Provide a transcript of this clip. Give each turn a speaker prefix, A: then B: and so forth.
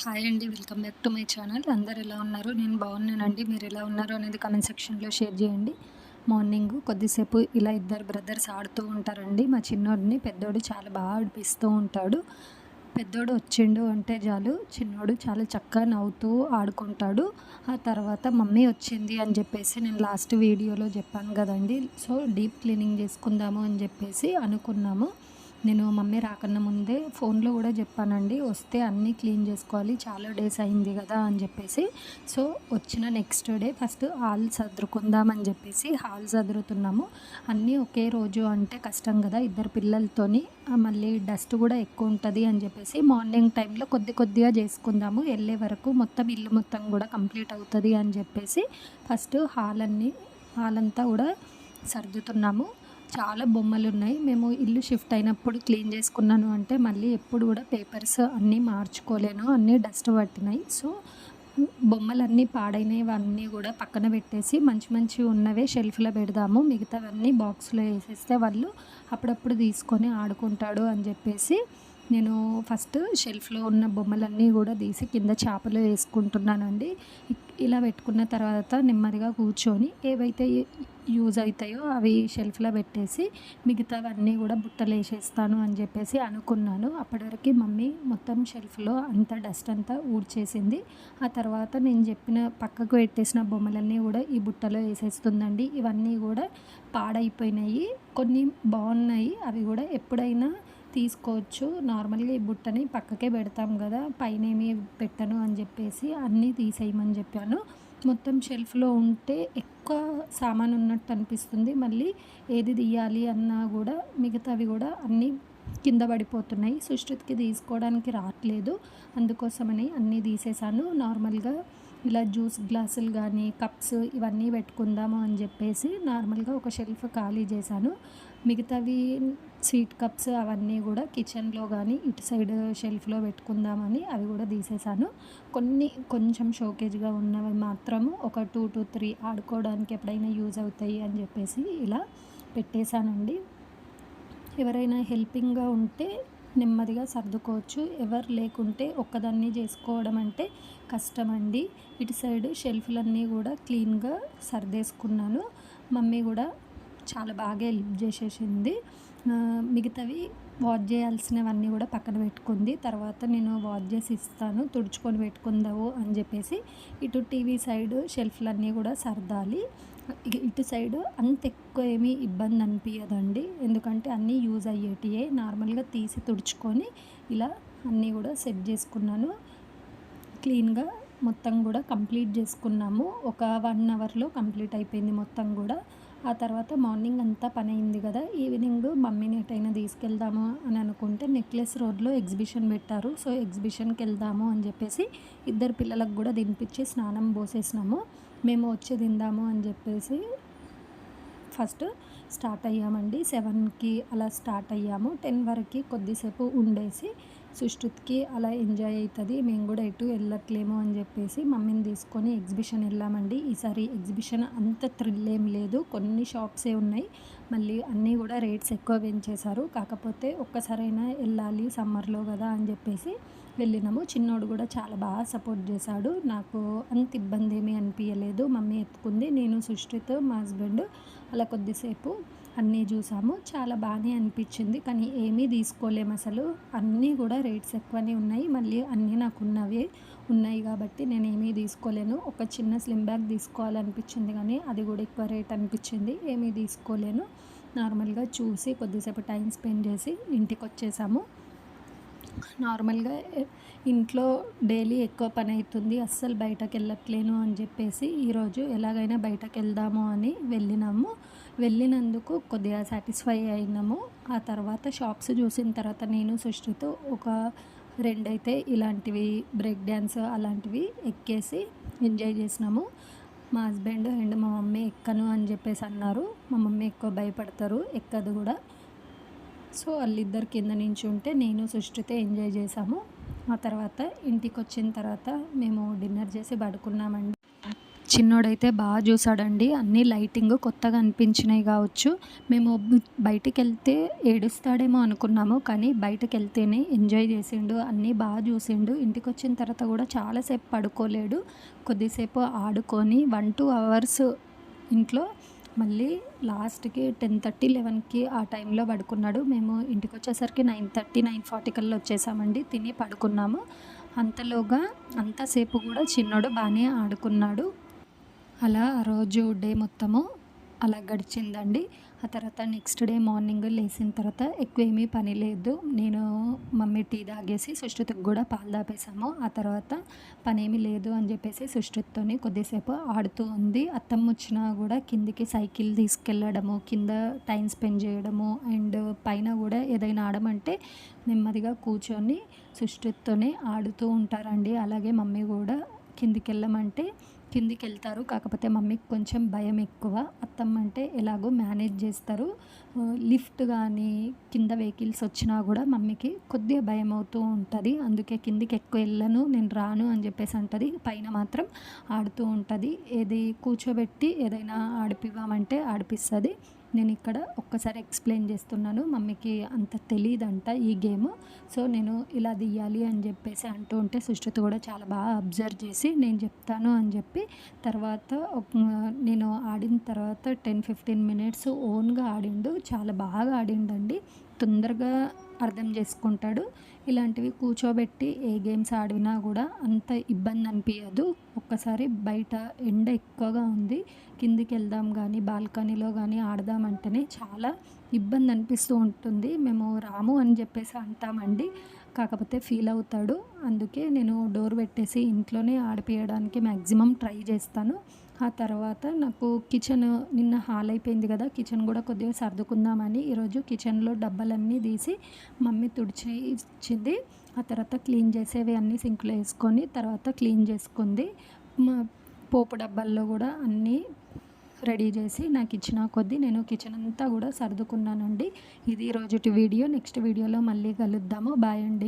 A: Hi అండి welcome back to my channel. అందరు ఎలా ఉన్నారు? నేను బాగున్నానండి. మీరు ఎలా ఉన్నారు అనేది కమెంట్ సెక్షన్లో షేర్ చేయండి. మార్నింగ్ కొద్దిసేపు ఇలా ఇద్దరు బ్రదర్స్ ఆడుతూ ఉంటారండి. మా చిన్నోడిని పెద్దోడు చాలా బాగా ఆడిపిస్తూ ఉంటాడు. పెద్దోడు వచ్చిండు అంటే చాలు చిన్నోడు చాలా చక్కగా నవ్వుతూ ఆడుకుంటాడు. ఆ తర్వాత మమ్మీ వచ్చింది అని చెప్పేసి నేను లాస్ట్ వీడియోలో చెప్పాను కదండి. సో డీప్ క్లీనింగ్ చేసుకుందాము అని చెప్పేసి అనుకున్నాము. నేను మమ్మీ రాకన్నా ముందే ఫోన్లో కూడా చెప్పానండి వస్తే అన్నీ క్లీన్ చేసుకోవాలి చాలా డేస్ అయింది కదా అని చెప్పేసి. సో వచ్చిన నెక్స్ట్ డే ఫస్ట్ హాల్ సదురుకుందామని చెప్పేసి హాల్ సదురుతున్నాము. అన్నీ ఒకే రోజు అంటే కష్టం కదా ఇద్దరు పిల్లలతోని మళ్ళీ డస్ట్ కూడా ఎక్కువ ఉంటుంది అని చెప్పేసి మార్నింగ్ టైంలో కొద్ది కొద్దిగా చేసుకుందాము. వెళ్ళే వరకు మొత్తం ఇల్లు మొత్తం కూడా కంప్లీట్ అవుతుంది అని చెప్పేసి ఫస్ట్ హాల్ అన్నీ హాల్ అంతా కూడా సర్దుతున్నాము. చాలా బొమ్మలు ఉన్నాయి మేము ఇల్లు షిఫ్ట్ అయినప్పుడు క్లీన్ చేసుకున్నాను అంటే మళ్ళీ ఎప్పుడు కూడా పేపర్స్ అన్నీ మార్చుకోలేను. అన్నీ డస్ట్ పట్టినాయి. సో బొమ్మలన్నీ పాడైనవి అన్నీ కూడా పక్కన పెట్టేసి మంచి మంచి ఉన్నవే షెల్ఫ్లో పెడదాము. మిగతావన్నీ బాక్స్లో వేసేస్తే వాళ్ళు అప్పుడప్పుడు తీసుకొని ఆడుకుంటాడు అని చెప్పేసి నేను ఫస్ట్ షెల్ఫ్లో ఉన్న బొమ్మలన్నీ కూడా తీసి కింద చేపలు వేసుకుంటున్నానండి. ఇలా పెట్టుకున్న తర్వాత నెమ్మదిగా కూర్చొని ఏవైతే యూజ్ అవుతాయో అవి షెల్ఫ్లో పెట్టేసి మిగతావన్నీ కూడా బుట్టలు వేసేస్తాను అని చెప్పేసి అనుకున్నాను. అప్పటివరకు మమ్మీ మొత్తం షెల్ఫ్లో అంత డస్ట్ అంతా ఊడ్చేసింది. ఆ తర్వాత నేను చెప్పిన పక్కకు పెట్టేసిన బొమ్మలన్నీ కూడా ఈ బుట్టలో వేసేస్తుందండి. ఇవన్నీ కూడా పాడైపోయినాయి. కొన్ని బాగున్నాయి. అవి కూడా ఎప్పుడైనా తీసుకోవచ్చు. నార్మల్గా ఈ బుట్టని పక్కకే పెడతాం కదా పైన ఏమి పెట్టను అని చెప్పేసి అన్నీ తీసేయమని చెప్పాను. మొత్తం షెల్ఫ్లో ఉంటే ఎక్కువ సామాన్ ఉన్నట్టు అనిపిస్తుంది. మళ్ళీ ఏది తీయాలి అన్నా కూడా మిగతావి కూడా అన్నీ కింద పడిపోతున్నాయి. సుష్టికి తీసుకోవడానికి రావట్లేదు. అందుకోసమని అన్నీ తీసేసాను నార్మల్గా ఇలా జ్యూస్ గ్లాసులు కానీ కప్స్ ఇవన్నీ పెట్టుకుందాము అని చెప్పేసి నార్మల్గా ఒక షెల్ఫ్ ఖాళీ చేశాను. మిగతావి స్వీట్ కప్స్ అవన్నీ కూడా కిచెన్లో కానీ ఇటు సైడ్ షెల్ఫ్లో పెట్టుకుందామని అవి కూడా తీసేసాను కొన్ని కొంచెం షోకేజ్గా ఉన్నవి మాత్రము ఒక టూ టు త్రీ ఆడుకోవడానికి ఎప్పుడైనా యూజ్ అవుతాయి అని చెప్పేసి ఇలా పెట్టేశానండి. ఎవరైనా హెల్పింగ్గా ఉంటే నెమ్మదిగా సర్దుకోవచ్చు. ఎవరు లేకుంటే ఒక్కదాన్ని చేసుకోవడం అంటే కష్టమండి. ఇటు సైడ్ షెల్ఫ్లన్నీ కూడా క్లీన్గా సర్దేసుకున్నాను. మమ్మీ కూడా చాలా బాగా హెల్ప్ చేసేసింది. మిగతావి వాష్ చేయాల్సినవన్నీ కూడా పక్కన పెట్టుకుంది. తర్వాత నేను వాష్ చేసి ఇస్తాను. తుడుచుకొని పెట్టుకుందావు అని చెప్పేసి ఇటు టీవీ సైడ్ షెల్ఫ్లన్నీ కూడా సర్దాలి. ఇటు సైడ్ అంత ఎక్కువ ఏమీ ఇబ్బంది అనిపించదండి ఎందుకంటే అన్నీ యూజ్ అయ్యేటివే నార్మల్గా తీసి తుడుచుకొని ఇలా అన్నీ కూడా సెట్ చేసుకున్నాను. క్లీన్గా మొత్తం కూడా కంప్లీట్ చేసుకున్నాము. ఒక వన్ అవర్లో కంప్లీట్ అయిపోయింది మొత్తం కూడా. ఆ తర్వాత మార్నింగ్ అంతా పని అయింది కదా. ఈవినింగ్ మమ్మీని ఎటైనా తీసుకెళ్దాము అని అనుకుంటే నెక్లెస్ రోడ్లో ఎగ్జిబిషన్ పెట్టారు. సో ఎగ్జిబిషన్కి వెళ్దాము అని చెప్పేసి ఇద్దరు పిల్లలకు కూడా దింపించి స్నానం పోసేసినాము. మేము వచ్చి తిందాము అని చెప్పేసి ఫస్ట్ స్టార్ట్ అయ్యామండి. సెవెన్కి అలా స్టార్ట్ అయ్యాము. టెన్ వరకు కొద్దిసేపు ఉండేసి సుష్టుత్కి అలా ఎంజాయ్ అవుతుంది. మేము కూడా ఎటు వెళ్ళట్లేము అని చెప్పేసి మమ్మీని తీసుకొని ఎగ్జిబిషన్ వెళ్ళామండి. ఈసారి ఎగ్జిబిషన్ అంత థ్రిల్ ఏం లేదు. కొన్ని షాప్సే ఉన్నాయి. మళ్ళీ అన్నీ కూడా రేట్స్ ఎక్కువ పెంచేశారు. కాకపోతే ఒక్కసారైనా వెళ్ళాలి సమ్మర్లో కదా అని చెప్పేసి వెళ్ళినాము. చిన్నోడు కూడా చాలా బాగా సపోర్ట్ చేశాడు. నాకు అంత ఇబ్బంది ఏమీ అనిపించలేదు మమ్మీ ఎత్తుకుంది నేను సుష్టితో మా హస్బెండ్ అలా కొద్దిసేపు అన్నీ చూసాము. చాలా బాగానే అనిపించింది కానీ ఏమీ తీసుకోలేము అసలు. అన్నీ కూడా రేట్స్ ఎక్కువనే ఉన్నాయి. మళ్ళీ అన్నీ నాకు ఉన్నవే ఉన్నాయి కాబట్టి నేను ఏమీ తీసుకోలేను. ఒక చిన్న స్లిమ్ బ్యాగ్ తీసుకోవాలనిపించింది కానీ అది కూడా ఎక్కువ రేట్ అనిపించింది. ఏమీ తీసుకోలేను. నార్మల్గా చూసి కొద్దిసేపు టైం స్పెండ్ చేసి ఇంటికి వచ్చేసాము. నార్మల్గా ఇంట్లో డైలీ ఎక్కువ పని అవుతుంది అస్సలు బయటకు వెళ్ళట్లేను అని చెప్పేసి ఈరోజు ఎలాగైనా బయటకు వెళ్దాము అని వెళ్ళినాము. వెళ్ళినందుకు కొద్దిగా సాటిస్ఫై అయినాము. ఆ తర్వాత షాప్స్ చూసిన తర్వాత నేను సృష్టితో ఒక రెండైతే ఇలాంటివి బ్రేక్ డ్యాన్స్ అలాంటివి ఎక్కేసి ఎంజాయ్ చేసినాము. మా హస్బెండ్ అండ్ మా మమ్మీ ఎక్కను అని చెప్పేసి అన్నారు. మా మమ్మీ ఎక్కువ భయపడతారు ఎక్కదు కూడా. సో వాళ్ళిద్దరు కింద నుంచి ఉంటే నేను సృష్టితో ఎంజాయ్ చేశాము. ఆ తర్వాత ఇంటికి వచ్చిన తర్వాత మేము డిన్నర్ చేసి పడుకున్నామండి. చిన్నోడైతే బాగా చూసాడండి అన్నీ లైటింగ్ కొత్తగా అనిపించినాయి కావచ్చు. మేము బయటికి వెళ్తే ఏడుస్తాడేమో అనుకున్నాము కానీ బయటకు వెళ్తేనే ఎంజాయ్ చేసిండు అన్నీ బాగా చూసిండు. ఇంటికి వచ్చిన తర్వాత కూడా చాలాసేపు పడుకోలేడు. కొద్దిసేపు ఆడుకొని వన్ టూ అవర్స్ ఇంట్లో మళ్ళీ లాస్ట్కి టెన్ థర్టీ లెవెన్కి ఆ టైంలో పడుకున్నాడు. మేము ఇంటికి వచ్చేసరికి నైన్ థర్టీ నైన్ ఫార్టీ కల్లా వచ్చేసామండి. తిని పడుకున్నాము. అంతలోగా అంతసేపు కూడా చిన్నోడు బాగానే ఆడుకున్నాడు. అలా ఆ రోజు డే మొత్తము అలా గడిచిందండి. ఆ తర్వాత నెక్స్ట్ డే మార్నింగ్ లేచిన తర్వాత ఎక్కువ ఏమీ పని లేదు. నేను మమ్మీ టీ తాగేసి సుష్టితకు కూడా పాలు తాపేసాము ఆ తర్వాత పని ఏమీ లేదు అని చెప్పేసి సుష్టితోని కొద్దిసేపు ఆడుతూ ఉంది. అత్తమ్మ వచ్చినా కూడా కిందికి సైకిల్ తీసుకెళ్ళడము కింద టైం స్పెండ్ చేయడము అండ్ పైన కూడా ఏదైనా ఆడమంటే నెమ్మదిగా కూర్చొని సుష్టితోనే ఆడుతూ ఉంటారండి. అలాగే మమ్మీ కూడా కిందికి వెళ్ళమంటే కిందికి వెళ్తారు కాకపోతే మమ్మీకి కొంచెం భయం ఎక్కువ. అత్తమ్మ అంటే ఎలాగో మేనేజ్ చేస్తారు. లిఫ్ట్ కానీ కింద వెహికల్స్ వచ్చినా కూడా మమ్మీకి కొద్దిగా భయం అవుతూ ఉంటుంది. అందుకే కిందికి ఎక్కువ వెళ్ళను నేను రాను అని చెప్పేసి అంటుంది. పైన మాత్రం ఆడుతూ ఉంటుంది. ఏది కూర్చోబెట్టి ఏదైనా ఆడిపివ్వమంటే ఆడిపిస్తుంది. నేను ఇక్కడ ఒక్కసారి ఎక్స్ప్లెయిన్ చేస్తున్నాను. మమ్మీకి అంత తెలియదంట ఈ గేమ్. సో నేను ఇలా తీయాలి అని చెప్పేసి అంటూ ఉంటే సుష్టిత కూడా చాలా బాగా అబ్జర్వ్ చేసి నేను చెప్తాను అని చెప్పి తర్వాత నేను ఆడిన తర్వాత టెన్ ఫిఫ్టీన్ మినిట్స్ ఓన్గా ఆడిండు. చాలా బాగా ఆడిండండి. తొందరగా అర్థం చేసుకుంటాడు. ఇలాంటివి కూర్చోబెట్టి ఏ గేమ్స్ ఆడినా కూడా అంత ఇబ్బంది అనిపించదు ఒక్కసారి బయట ఎండ ఎక్కువగా ఉంది. కిందికి వెళ్దాం కానీ బాల్కనీలో కానీ ఆడదామంటేనే చాలా ఇబ్బంది అనిపిస్తూ ఉంటుంది. మేము రాము అని చెప్పేసి అంటామండి. కాకపోతే ఫీల్ అవుతాడు. అందుకే నేను డోర్ పెట్టేసి ఇంట్లోనే ఆడిపియడానికి మ్యాక్సిమం ట్రై చేస్తాను. ఆ తర్వాత నాకు కిచెన్ నిన్న హాల్ అయిపోయింది కదా కిచెన్ కూడా కొద్దిగా సర్దుకుందామని ఈరోజు కిచెన్లో డబ్బాలన్నీ తీసి మమ్మీ తుడిచి ఇచ్చింది ఆ తర్వాత క్లీన్ చేసేవి అన్నీ సింక్లో వేసుకొని తర్వాత క్లీన్ చేసుకుంది. పోపు డబ్బాల్లో కూడా అన్నీ రెడీ చేసి నాకు ఇచ్చిన కొద్దీ నేను కిచెన్ అంతా కూడా సర్దుకున్నానండి. ఇది రోజుటి వీడియో నెక్స్ట్ వీడియోలో మళ్ళీ కలుద్దాము. బాయ్ అండి.